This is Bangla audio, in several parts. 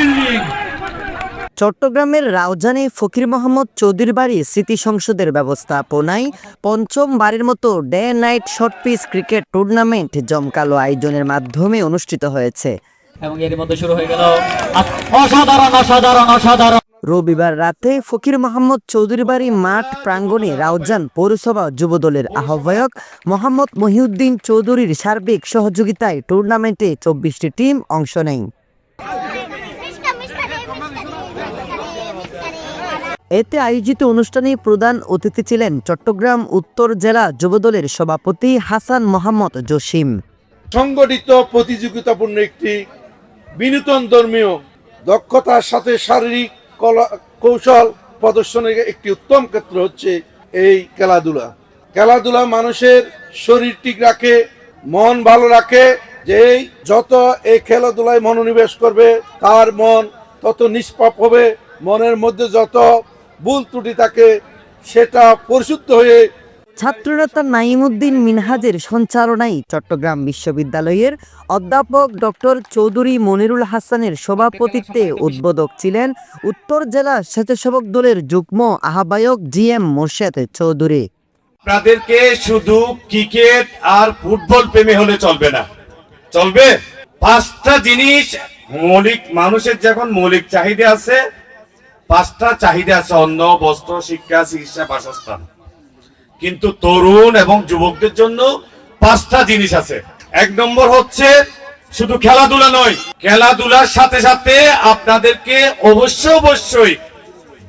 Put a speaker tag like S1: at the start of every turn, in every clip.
S1: বিল্ডিং।
S2: চট্টগ্রামের রাউজানে ফকির মোহাম্মদ চৌধুরী বাড়ি স্মৃতি সংসদের ব্যবস্থাপনায় পঞ্চম বারের মতো day night short pitch cricket tournament জমকালো আয়োজনের মাধ্যমে অনুষ্ঠিত হয়েছে।
S1: এবং এর মধ্যে শুরু হয়ে গেল অসাধারণ অসাধারণ অসাধারণ।
S2: রবিবার রাতে ফকির মোহাম্মদ চৌধুরী বাড়ি মাঠ প্রাঙ্গণে রাউজান পৌরসভা যুবদলের আহ্বায়ক মোহাম্মদ মহিউদ্দিন চৌধুরীর সার্বিক সহযোগিতায় টুর্নামেন্টে চব্বিশটি টিম অংশ নেয়। এতে আয়োজিত অনুষ্ঠানে প্রধান অতিথি ছিলেন চট্টগ্রাম উত্তর জেলা যুবদলের সভাপতি হাসান মোহাম্মদ জসিম।
S3: সংগঠিত প্রতিযোগিতাপূর্ণ একটি বিনোদন ধর্মীয় দক্ষতার সাথে শারীরিক কলা- কৌশল প্রদর্শনের একটি উত্তম ক্ষেত্র হচ্ছে এই খেলাধুলা। খেলাধুলা মানুষের শরীর ঠিক রাখে, মন ভালো রাখে যে যত এই খেলাধুলায় মনোনিবেশ করবে, তার মন তত নিষ্পাপ হবে, মনের মধ্যে যত ভুল ত্রুটি থাকে সেটা পরিশুদ্ধ হয়ে
S2: ছাত্রনেতা নাইমুদ্দিন মিনহাজের সঞ্চালনায় চট্টগ্রাম বিশ্ববিদ্যালয়ের অধ্যাপক ডক্টর চৌধুরী মনিরুল হাসানের সভাপতিত্বে উদ্বোধক ছিলেন উত্তর জেলা স্বেচ্ছাসেবক দলের যুগ্ম আহ্বায়ক জি এম মোর্শেদ চৌধুরী।
S4: আপনাদেরকে শুধু ক্রিকেট আর ফুটবল প্রেমী হলে চলবে না। চলবে? পাঁচটা জিনিস মৌলিক মানুষের যখন মৌলিক চাহিদা আছে পাঁচটা চাহিদা আছে, অন্ন, বস্ত্র, শিক্ষা, চিকিৎসা, বাসস্থান। কিন্তু তরুণ এবং যুবকদের জন্য পাঁচটা জিনিস আছে। এক নম্বর হচ্ছে শুধু খেলাধুলা নয়, খেলাধুলার সাথে সাথে আপনাদেরকে অবশ্যই অবশ্যই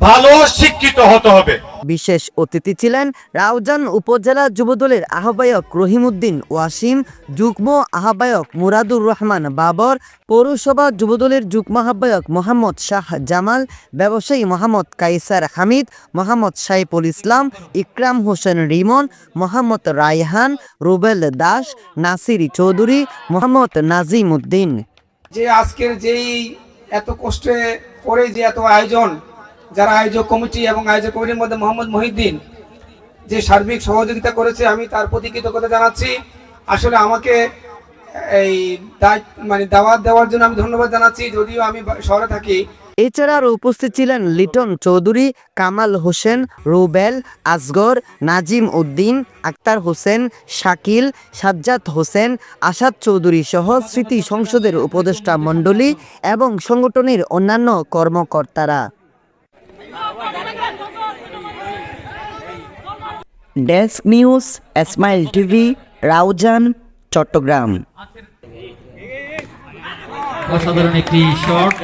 S4: ভালো শিক্ষিত হতে হবে।
S2: বিশেষ অতিথি ছিলেন রাউজান উপজেলা যুবদলের আহ্বায়ক রহিমউদ্দিন ওয়াসিম, যুগ্ম আহ্বায়ক মুরাদুর রহমান বাবর, পৌরসভা যুবদলের যুগ্ম আহ্বায়ক মোহাম্মদ শাহ জামাল, ব্যবসায়ী মোহাম্মদ কাইসার হামিদ, মোহাম্মদ সাইফুল ইসলাম, ইকরাম হোসেন রিমন, মোহাম্মদ রায়হান, রুবেল দাস, নাসির চৌধুরী, মোহাম্মদ নাজিম উদ্দিন
S5: যে আজকের যেই এত কষ্টে পরে যে এত আয়োজন যারা আয়োজক কমিটি এবং আয়োজক কমিটির মধ্যে মোহাম্মদ মহিউদ্দিন যে সার্বিক সহযোগিতা করেছে, আমি তার প্রতি কৃতজ্ঞতা জানাচ্ছি। আসলে আমাকে এই মানে দাওয়াত দেওয়ার জন্য আমি ধন্যবাদ জানাচ্ছি। যদিও আমি শহরে থাকি।
S2: এছাড়া আরও উপস্থিত ছিলেন লিটন চৌধুরী, কামাল হোসেন, রুবেল আসগর নাজিম উদ্দিন, আক্তার হোসেন, শাকিল, সাজ্জাদ হোসেন, আসাদ চৌধুরী সহ স্মৃতি সংসদের উপদেষ্টা মণ্ডলী এবং সংগঠনের অন্যান্য কর্মকর্তারা। Desk news Smile TV Raozan Chattogram
S1: অসাধারণ একটি শট